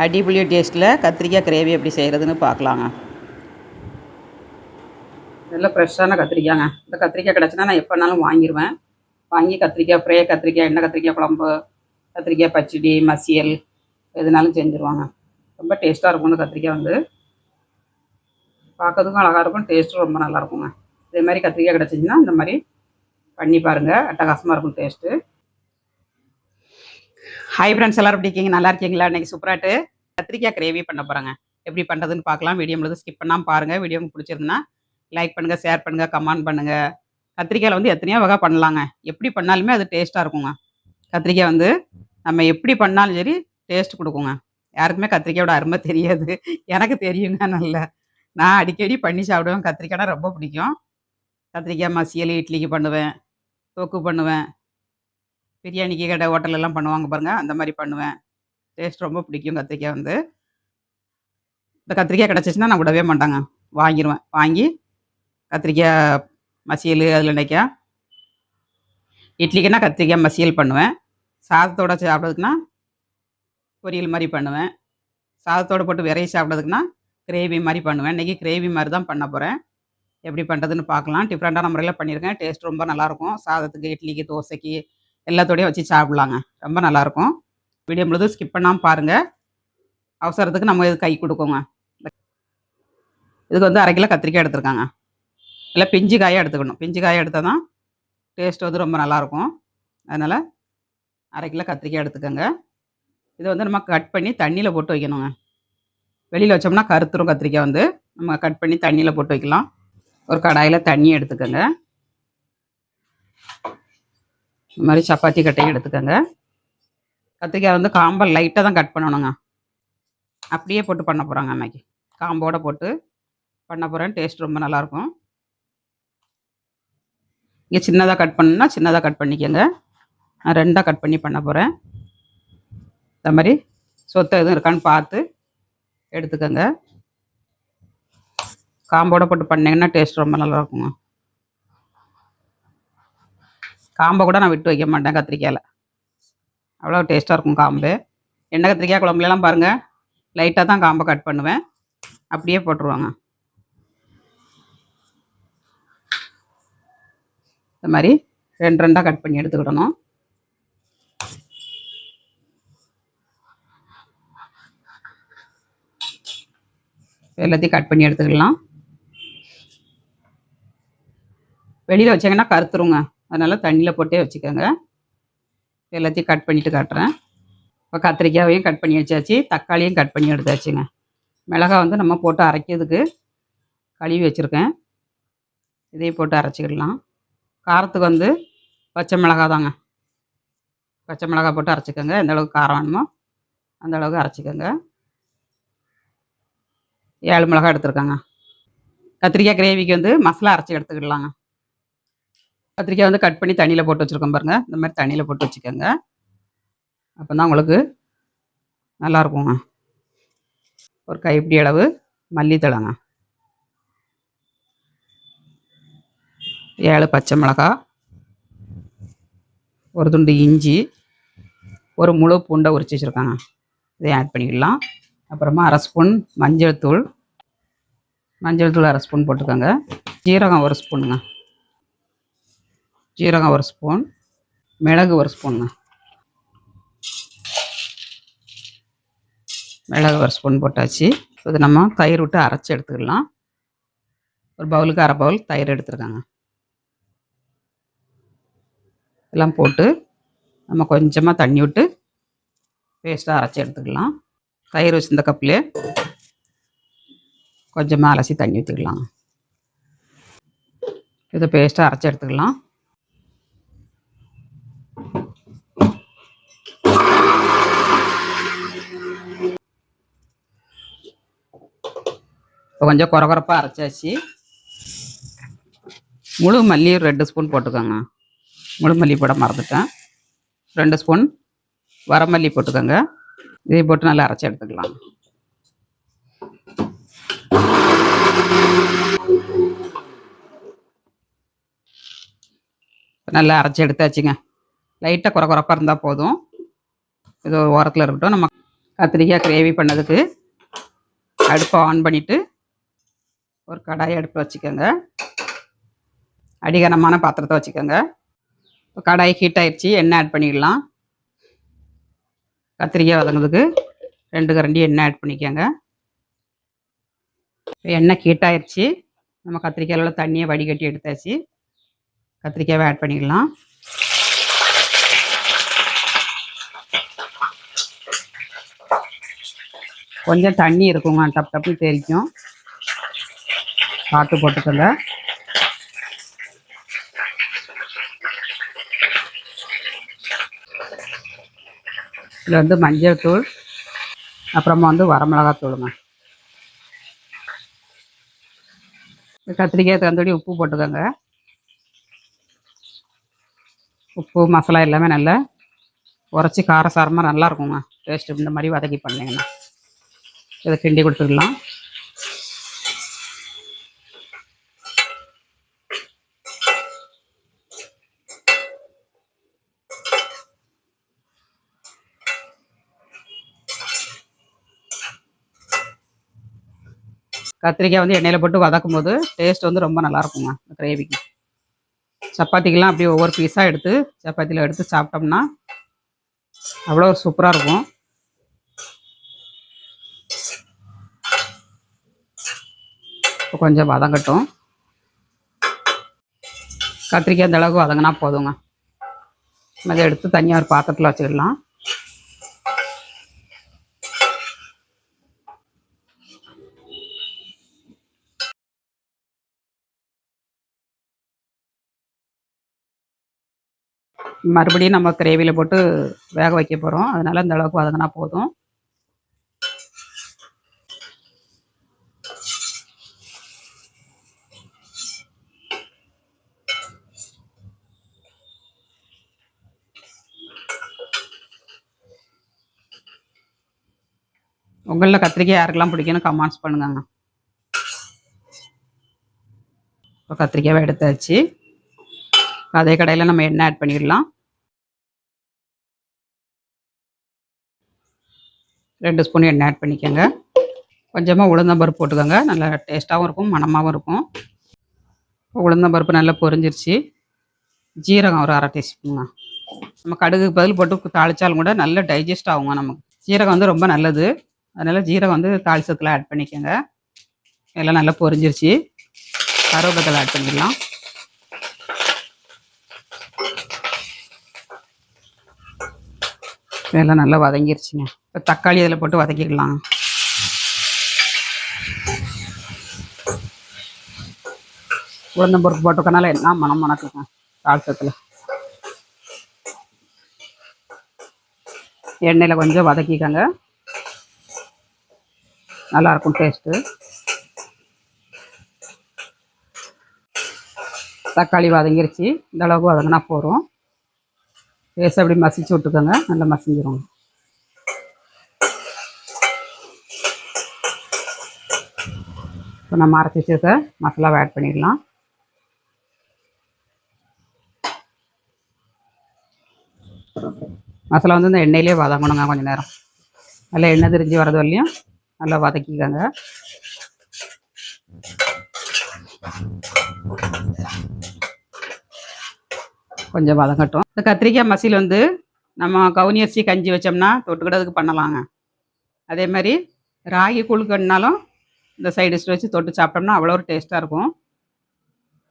அடிபுளிய டேஸ்ட்டில் கத்திரிக்காய் கிரேவி எப்படி செய்கிறதுன்னு பார்க்கலாங்க. நல்ல ஃப்ரெஷ்ஷான கத்திரிக்காய்ங்க இந்த கத்திரிக்காய் கிடச்சினா நான் எப்போனாலும் வாங்கிடுவேன் வாங்கி கத்திரிக்காய் ஃப்ரே கத்திரிக்காய் எண்ணெய் கத்திரிக்காய் குழம்பு கத்திரிக்காய் பச்சடி மசியல் எதுனாலும் செஞ்சுருவாங்க. ரொம்ப டேஸ்ட்டாக இருக்கும் இந்த கத்திரிக்காய் வந்து. பார்க்கறதுக்கும் அழகாக இருக்கும் டேஸ்ட்டும் ரொம்ப நல்லாயிருக்குங்க இதே மாதிரி கத்திரிக்காய் கிடச்சிச்சின்னா இந்த மாதிரி பண்ணி பாருங்கள் அட்டகாசமாக இருக்கும் டேஸ்ட்டு. ஹாய் ஃப்ரெண்ட்ஸ் எல்லாரும் எப்படி இருக்கீங்க? நல்லா இருக்கீங்களா? இன்னைக்கு சூப்பராட்டு கத்திரிக்காய் கிரேவி பண்ண போகிறாங்க எப்படி பண்ணுறதுன்னு பார்க்கலாம். வீடியோ முழுது ஸ்கிப் பண்ணாமல் பாருங்கள் வீடியோ உங்களுக்கு லைக் பண்ணுங்கள் ஷேர் பண்ணுங்கள் கமெண்ட் பண்ணுங்கள் கத்திரிக்காயில் வந்து எத்தனையோ வகை பண்ணலாங்க. எப்படி பண்ணாலுமே அது டேஸ்ட்டாக இருக்குங்க. கத்திரிக்காய் வந்து நம்ம எப்படி பண்ணாலும் சரி டேஸ்ட் கொடுக்குங்க. யாருக்குமே கத்திரிக்காயோட அருமை தெரியாது. எனக்கு தெரியுங்க நல்லா. நான் அடிக்கடி பண்ணி சாப்பிடுவேன். கத்திரிக்காய்னா ரொம்ப பிடிக்கும். கத்திரிக்காய் மசியல் இட்லிக்கு பண்ணுவேன் தொக்கு பண்ணுவேன். பிரியாணிக்கு கடை ஹோட்டலெல்லாம் பண்ணுவாங்க பாருங்கள் அந்த மாதிரி பண்ணுவேன். டேஸ்ட் ரொம்ப பிடிக்கும் கத்திரிக்காய் வந்து. இந்த கத்திரிக்காய் கிடச்சிச்சின்னா நான் விடவே மாட்டாங்க. வாங்கிடுவேன் வாங்கி கத்திரிக்காய் மசியல் அதில் நினைக்கா இட்லிக்குன்னா கத்திரிக்காய் மசியல் பண்ணுவேன். சாதத்தோட சாப்பிட்றதுக்குன்னா பொரியல் மாதிரி பண்ணுவேன். சாதத்தோடு போட்டு விரைவி சாப்பிட்றதுக்குன்னா கிரேவி மாதிரி பண்ணுவேன். இன்றைக்கி கிரேவி மாதிரி தான் பண்ண போகிறேன் எப்படி பண்ணுறதுன்னு பார்க்கலாம். டிஃப்ரெண்ட்டான முறையில் பண்ணியிருக்கேன். டேஸ்ட் ரொம்ப நல்லாயிருக்கும் சாதத்துக்கு இட்லிக்கு தோசைக்கு எல்லாத்தோடையும் வச்சு சாப்பிட்லாங்க. ரொம்ப நல்லாயிருக்கும். வீடியோ முழுதும் ஸ்கிப் பண்ணாமல் பாருங்கள் அவசரத்துக்கு நம்ம இது கை கொடுக்கோங்க. இதுக்கு வந்து அரை கிலோ கத்திரிக்காய் எடுத்துருக்காங்க. இல்லை பிஞ்சு காயாக எடுத்துக்கணும். பிஞ்சு காயாக எடுத்தால் தான் டேஸ்ட் வந்து ரொம்ப நல்லாயிருக்கும். அதனால் அரை கிலோ கத்திரிக்காய் எடுத்துக்கோங்க. இதை வந்து நம்ம கட் பண்ணி தண்ணியில் போட்டு வைக்கணுங்க. வெளியில் வச்சோம்னா கருத்துரும் கத்திரிக்காய் வந்து. நம்ம கட் பண்ணி தண்ணியில் போட்டு வைக்கலாம். ஒரு கடாயில் தண்ணி எடுத்துக்கோங்க. இந்த மாதிரி சப்பாத்தி கட்டையும் எடுத்துக்கோங்க. கத்திரிக்காய் வந்து காம்பை லைட்டாக தான் கட் பண்ணணுங்க. அப்படியே போட்டு பண்ண போகிறாங்க அன்னைக்கு காம்போட போட்டு பண்ண போகிறேன் டேஸ்ட் ரொம்ப நல்லாயிருக்கும். இங்கே சின்னதாக கட் பண்ணுன்னா சின்னதாக கட் பண்ணிக்கோங்க. நான் ரெண்டாக கட் பண்ணி பண்ண போகிறேன் இந்த மாதிரி சொத்தை எதுவும் இருக்கான்னு பார்த்து எடுத்துக்கோங்க. காம்போட போட்டு பண்ணிங்கன்னா டேஸ்ட் ரொம்ப நல்லா இருக்குங்க காம்பை கூட நான் விட்டு வைக்க மாட்டேன் கத்திரிக்காயில். அவ்வளோ டேஸ்ட்டாக இருக்கும் காம்பு. எண்ணெய் கத்திரிக்காய் குழம்புலாம் பாருங்கள் லைட்டாக தான் காம்பை கட் பண்ணுவேன். அப்படியே போட்டுருவாங்க. இந்த மாதிரி ரெண்டு ரெண்டாக கட் பண்ணி எடுத்துக்கிடணும். எல்லாத்தையும் கட் பண்ணி எடுத்துக்கலாம். வெளியில் வச்சிங்கன்னா கருத்துருங்க. அதனால் தண்ணியில் போட்டே வச்சுக்கோங்க. எல்லாத்தையும் கட் பண்ணிவிட்டு காட்டுறேன். இப்போ கத்திரிக்காயையும் கட் பண்ணி வச்சாச்சு. தக்காளியும் கட் பண்ணி எடுத்தாச்சுங்க. மிளகா வந்து நம்ம போட்டு அரைக்கிறதுக்கு கழுவி வச்சுருக்கேன். இதையும் போட்டு அரைச்சிக்கிடலாம். காரத்துக்கு வந்து பச்சை மிளகா தாங்க. பச்சை மிளகா போட்டு அரைச்சிக்கோங்க. எந்த அளவுக்கு காரம் வேணுமோ அந்த அளவுக்கு அரைச்சிக்கோங்க. ஏழு மிளகா எடுத்துருக்காங்க. கத்திரிக்காய் கிரேவிக்கு வந்து மசாலா அரைச்சி எடுத்துக்கிடலாங்க. கத்திரிக்காய் வந்து கட் பண்ணி தண்ணியில் போட்டு வச்சுருக்கோம் பாருங்கள் இந்த மாதிரி தண்ணியில் போட்டு வச்சுக்கோங்க. அப்போ தான் உங்களுக்கு நல்லாயிருக்குங்க. ஒரு கைப்பிடி அளவு மல்லித்தழைங்க. ஏழு பச்சை மிளகா. ஒரு துண்டு இஞ்சி. ஒரு முழு பூண்டை உரிச்சு வச்சுருக்காங்க. இதையும் ஆட் பண்ணிக்கலாம். அப்புறமா அரை ஸ்பூன் மஞ்சள் தூள். மஞ்சள் தூள் அரை ஸ்பூன் போட்டுக்கோங்க. ஜீரகம் ஒரு ஸ்பூனுங்க ஜீரகம் ஒரு ஸ்பூன் மிளகு ஒரு ஸ்பூனுங்க மிளகு ஒரு ஸ்பூன் போட்டாச்சு. இது நம்ம தயிர் விட்டு அரைச்சி எடுத்துக்கலாம். ஒரு பவுலுக்கு அரை பவுல் தயிர் எடுத்துருக்காங்க. எல்லாம் போட்டு நம்ம கொஞ்சமாக தண்ணி விட்டு பேஸ்ட்டாக அரைச்சி எடுத்துக்கலாம். தயிர் வச்சுருந்த கப்பிலே கொஞ்சமாக அலசி தண்ணி ஊற்றிக்கலாம் இதை பேஸ்ட்டாக அரைச்சி எடுத்துக்கலாம். இப்போ கொஞ்சம் குறகுறப்பாக அரைச்சாச்சு. முழு மல்லி ரெண்டு ஸ்பூன் போட்டுக்கோங்க. முழு மல்லி போட மறந்துட்டேன். ரெண்டு ஸ்பூன் வரமல்லி போட்டுக்கோங்க. இதை போட்டு நல்லா அரைச்சி எடுத்துக்கலாம். நல்லா அரைச்சி எடுத்தாச்சுங்க. லைட்டாக குறை குறைப்பாக இருந்தால் போதும். இது ஒரு ஓரத்தில் இருக்கட்டும். நம்ம கத்திரிக்காய் கிரேவி பண்ணதுக்கு அடுப்பை ஆன் பண்ணிவிட்டு ஒரு கடாயை அடுப்பு வச்சுக்கோங்க. அடிகரமான பாத்திரத்தை வச்சுக்கோங்க. இப்போ கடாய் ஹீட் ஆயிடுச்சு எண்ணெய் ஆட் பண்ணிடலாம். கத்திரிக்காய் வதங்குறதுக்கு ரெண்டு கரண்டி எண்ணெய் ஆட் பண்ணிக்கோங்க. இப்போ எண்ணெய் ஹீட் ஆயிடுச்சு. நம்ம கத்திரிக்காயில் உள்ள தண்ணியை வடிகட்டி எடுத்தாச்சு. கத்திரிக்காயை ஆட் பண்ணிடலாம். கொஞ்சம் தண்ணி இருக்குங்க. டப் டப்னு தெரிக்கும் காட்டு போட்டுக்கோங்க இதில் வந்து மஞ்சள் தூள். அப்புறமா வந்து வரமிளகா தூளுங்க. கத்திரிக்காய் தந்தோடி உப்பு போட்டுக்கோங்க. உப்பு மசாலா எல்லாமே நல்லா உரைச்சி காரசாரமாக நல்லா இருக்குங்க. டேஸ்ட் இந்த மாதிரி வதக்கி பண்ணிங்கன்னா. இதை கிண்டி கொடுத்துடலாம். கத்திரிக்காய் வந்து எண்ணெயில் போட்டு வதக்கும் போது டேஸ்ட் வந்து ரொம்ப நல்லா இருக்குங்க இந்த கிரேவிக்கு சப்பாத்திக்கெலாம் அப்படியே ஒவ்வொரு பீஸாக எடுத்து சப்பாத்தியில் எடுத்து சாப்பிட்டோம்னா அவ்வளோ சூப்பராக இருக்கும். கொஞ்சம் வதங்கட்டும். கத்திரிக்காய் இந்த அளவுக்கு வதங்கினா போதுங்க. அதை எடுத்து தனியாக ஒரு பாத்திரத்தில் வச்சுக்கலாம் மறுபடியும் நம்ம கிரேவியில் போட்டு வேக வைக்க போகிறோம் அதனால இந்த அளவுக்கு வதங்கினா போதும். உங்களில் கத்திரிக்காய் யாருக்கெல்லாம் பிடிக்கும்னு கமெண்ட்ஸ் பண்ணுங்கங்க. இப்போ கத்திரிக்காவை எடுத்தாச்சு. அதே கடையில் நம்ம எண்ணெய் ஆட் பண்ணிடலாம். ரெண்டு ஸ்பூன் எண்ணெய் ஆட் பண்ணிக்கோங்க. கொஞ்சமாக உளுந்தம்பருப்பு போட்டுக்கோங்க. நல்லா டேஸ்ட்டாகவும் இருக்கும் மணமாகவும் இருக்கும். உளுந்தம்பருப்பு நல்லா பொரிஞ்சிருச்சு. ஜீரகம் ஒரு அரை டீஸ்பூனுங்க நம்ம கடுகு பதில் போட்டு தாளித்தாலும் கூட நல்லா டைஜஸ்ட் ஆகுங்க நமக்கு. ஜீரகம் வந்து ரொம்ப நல்லது. அதனால் ஜீரகம் வந்து தாளிசத்தில் ஆட் பண்ணிக்கோங்க. எல்லாம் நல்லா பொரிஞ்சிருச்சு. கருவேப்பத்தில் ஆட் பண்ணிடலாம். இதெல்லாம் நல்லா வதங்கிருச்சுங்க. இப்போ தக்காளி இதில் போட்டு வதக்கிடலாம். உளுந்தம்பருப்பு போட்டுக்கனால என்ன மனம் மணக்குங்க தாளிசத்தில் எண்ணெயில் கொஞ்சம் வதக்கிக்கங்க. நல்லாயிருக்கும் டேஸ்ட்டு தக்காளி வதங்கிருச்சு. இந்த அளவுக்கு வதங்கினா போகிறோம் பேச அப்படி மசிச்சு விட்டுக்கோங்க. நல்லா மசிஞ்சிரும். இப்போ நம்ம அரைச்சி வச்சுருக்க மசாலாவை ஆட் பண்ணிடலாம். மசாலா வந்து இந்த எண்ணெயிலே வதங்கணுங்க கொஞ்சம் நேரம். நல்லா எண்ணெய் திரிஞ்சு வரது வரலையும் நல்லா வதக்கிக்கோங்க. கொஞ்சம் வதங்கட்டும். இந்த கத்திரிக்காய் மசில் வந்து நம்ம கவுனி அரிசி கஞ்சி வச்சோம்னா தொட்டுக்கிடதுக்கு பண்ணலாங்க. அதே மாதிரி ராகி குழுக்கணுனாலும் இந்த சைடு டிஷ் வச்சு தொட்டு சாப்பிட்டோம்னா அவ்வளோ ஒரு டேஸ்ட்டாக இருக்கும்.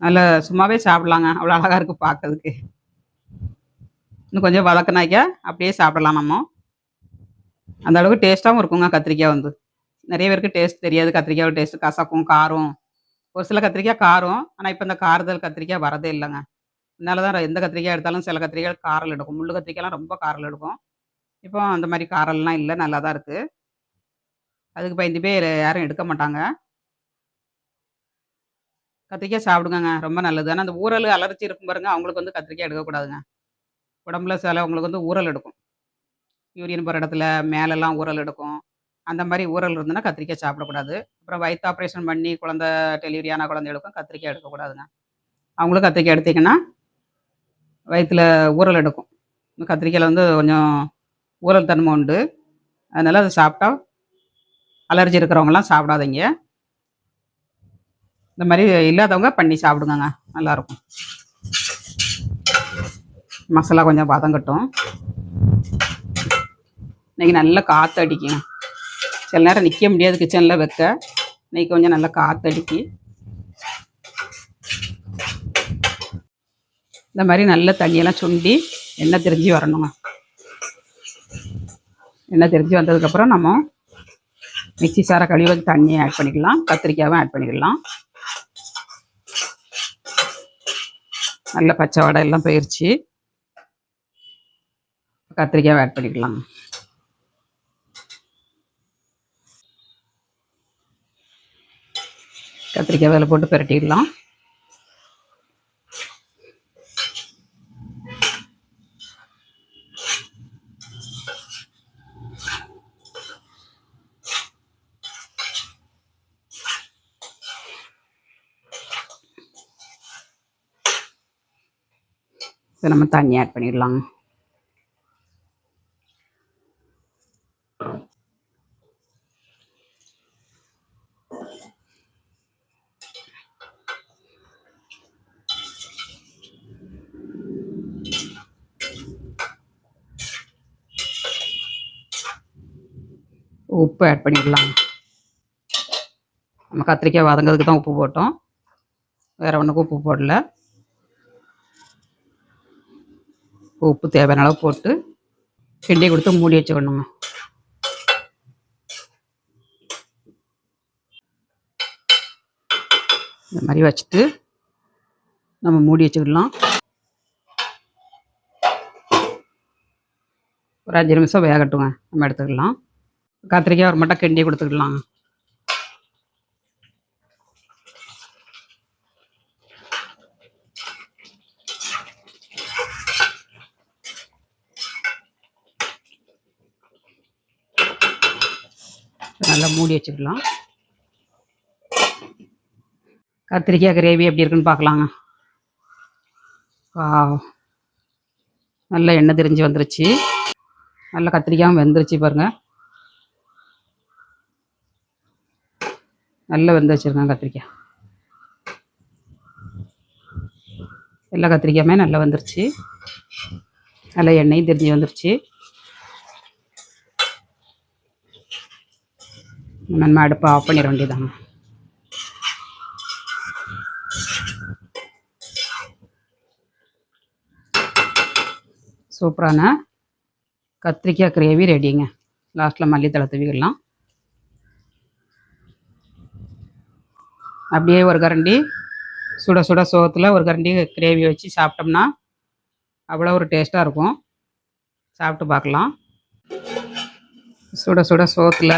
நல்லா சும்மாவே சாப்பிட்லாங்க. அவ்வளோ அழகாக இருக்குது பார்க்கறதுக்கு இன்னும் கொஞ்சம் வதக்கினாக்க அப்படியே சாப்பிடலாம் நம்ம. அந்த அளவுக்கு டேஸ்ட்டாகவும் இருக்குங்க கத்திரிக்காய் வந்து. நிறைய பேருக்கு டேஸ்ட் தெரியாது. கத்திரிக்காயோட டேஸ்ட் கசக்கும் காரம். ஒரு சில கத்திரிக்காய் காரம். ஆனால் இப்போ இந்த காரதல் கத்திரிக்காய் வரதே இல்லைங்க. அதனால தான் எந்த கத்திரிக்காய் எடுத்தாலும் சில கத்திரிக்காய் காரல் எடுக்கும். முள்ளு கத்திரிக்காய்லாம் ரொம்ப காரல் எடுக்கும். இப்போ அந்த மாதிரி காரல்லாம் இல்லை. நல்லா தான் இருக்குது அதுக்கு பயந்து போய் யாரும் எடுக்க மாட்டாங்க. கத்திரிக்காய் சாப்பிடுங்க ரொம்ப நல்லது. ஆனால் அந்த ஊரல் அலர்ச்சி இருக்கும் பாருங்க. அவங்களுக்கு வந்து கத்திரிக்காய் எடுக்கக்கூடாதுங்க உடம்புல சில அவங்களுக்கு வந்து ஊரல் எடுக்கும். யூரியன் போகிற இடத்துல மேலெல்லாம் ஊரல் எடுக்கும். அந்த மாதிரி ஊரல் இருந்ததுன்னா கத்திரிக்காய் சாப்பிடக்கூடாது. அப்புறம் வயிற்று ஆப்ரேஷன் பண்ணி குழந்த டெலிவரி ஆன குழந்தைகளுக்கும் கத்திரிக்காய் எடுக்கக்கூடாதுங்க. அவங்களும் கத்திரிக்காய் எடுத்திங்கன்னா வயிற்றில் ஊரல் எடுக்கும். இந்த கத்திரிக்காயில் வந்து கொஞ்சம் ஊரல் தன்மை உண்டு. அதனால் அதை சாப்பிட்டா அலர்ஜி இருக்கிறவங்கலாம் சாப்பிடாதீங்க. இந்த மாதிரி இல்லாதவங்க பண்ணி சாப்பிடுங்கங்க. நல்லாயிருக்கும். மசாலா கொஞ்சம் வதங்கட்டும் இன்றைக்கி நல்லா காற்று அடிக்குங்க சில நேரம் நிற்க முடியாது கிச்சனில் வைக்க. இன்றைக்கி கொஞ்சம் நல்லா காற்றடிக்கி இந்த மாதிரி நல்ல தண்ணியெல்லாம் சுண்டி எண்ணெய் தெரிஞ்சு வரணுங்க. எண்ணெய் தெரிஞ்சு வந்ததுக்கப்புறம் நம்ம மிக்சி சாரை கழுவி வச்சு தண்ணியை ஆட் பண்ணிக்கலாம். கத்திரிக்காயும் ஆட் பண்ணிக்கலாம். நல்ல பச்சை வடை எல்லாம் போயிடுச்சு கத்திரிக்காய் ஆட் பண்ணிக்கலாம். கத்திரிக்காய் வேலை போட்டு பிரட்டிடலாம். இதை நம்ம தண்ணி ஆட் பண்ணிடலாம். உப்பு ஆட் பண்ணிடலாம். நம்ம கத்திரிக்காய் வதங்கிறதுக்கு தான் உப்பு போட்டோம். வேறு ஒன்றுக்கும் உப்பு போடல. உப்பு தேவையான அளவு போட்டு கிண்டி கொடுத்து மூடி வச்சுக்கணுங்க. இந்த மாதிரி வச்சுட்டு நம்ம மூடி வச்சுக்கிடலாம். ஒரு அஞ்சு நிமிஷம் வேகட்டுங்க. நம்ம எடுத்துக்கலாம். கத்திரிக்காய் ஒரு மட்டும் கிண்டி கொடுத்துக்கலாம். நல்லா மூடி வச்சுக்கலாம். கத்திரிக்காய் கிரேவி எப்படி இருக்குன்னு பார்க்கலாங்க. நல்லா எண்ணெய் தெரிஞ்சு வந்துருச்சு. நல்லா கத்திரிக்காயும் வெந்துருச்சு பாருங்கள் நல்லா வெந்து வச்சுருக்கேன் கத்திரிக்காய். எல்லா கத்திரிக்காயுமே நல்லா வந்துருச்சு. நல்லா எண்ணெயும் தெரிஞ்சு வந்துருச்சு. நம்ம அடுப்பை ஆஃப் பண்ணிட வேண்டியதாங்க சூப்பரான கத்திரிக்காய் கிரேவி ரெடிங்க லாஸ்ட்டில் மல்லித்தலை தூவிடலாம் அப்படியே ஒரு கரண்டி சுட சுட சோத்தில் ஒரு கரண்டி கிரேவி வச்சு சாப்பிட்டோம்னா அவ்வளோ ஒரு டேஸ்ட்டாக இருக்கும். சாப்பிட்டு பார்க்கலாம். சுட சுட சோத்தில்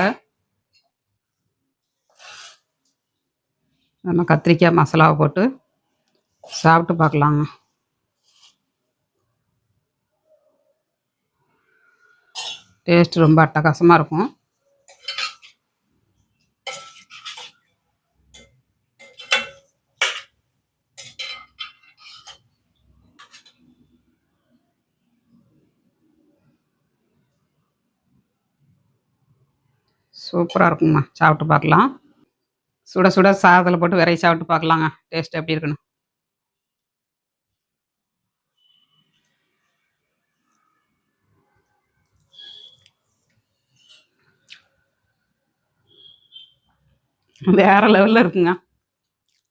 நம்ம கத்திரிக்காய் மசாலாவை போட்டு சாப்பிட்டு பார்க்கலாங்க. டேஸ்ட் ரொம்ப அட்டகாசமாக இருக்கும். சூப்பராக இருக்குங்கம்மா. சாப்பிட்டு பார்க்கலாம். சுட சுட சாதத்தில் போட்டு விரைய சாப்பிட்டு பார்க்கலாங்க. டேஸ்ட் எப்படி இருக்குன்னு. வேறு லெவலில் இருக்குங்க.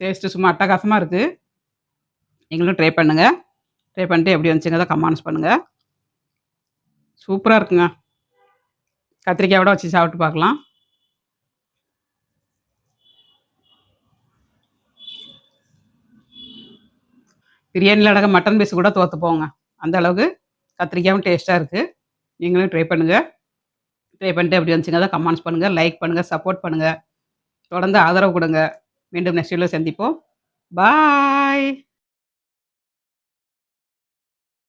டேஸ்ட்டு சும்மா அட்டகாசமாக இருக்குது நீங்களும் ட்ரை பண்ணுங்கள் ட்ரை பண்ணிட்டு எப்படி வந்துச்சுங்க தான் கமெண்ட்ஸ் பண்ணுங்கள் சூப்பராக இருக்குங்க. கத்திரிக்காயோட வச்சு சாப்பிட்டு பார்க்கலாம். பிரியாணியில் அடக்க மட்டன் பீஸ் கூட தோற்று போங்க. அந்த அளவுக்கு கத்திரிக்காயும் டேஸ்ட்டாக இருக்குது நீங்களும் ட்ரை பண்ணுங்கள் ட்ரை பண்ணிட்டு எப்படி வந்துச்சுங்க தான் கமெண்ட்ஸ் பண்ணுங்கள் லைக் பண்ணுங்கள் சப்போர்ட் பண்ணுங்கள் தொடர்ந்து ஆதரவு கொடுங்க. மீண்டும் நெக்ஸ்ட் வீடியோவில் சந்திப்போம். பாய்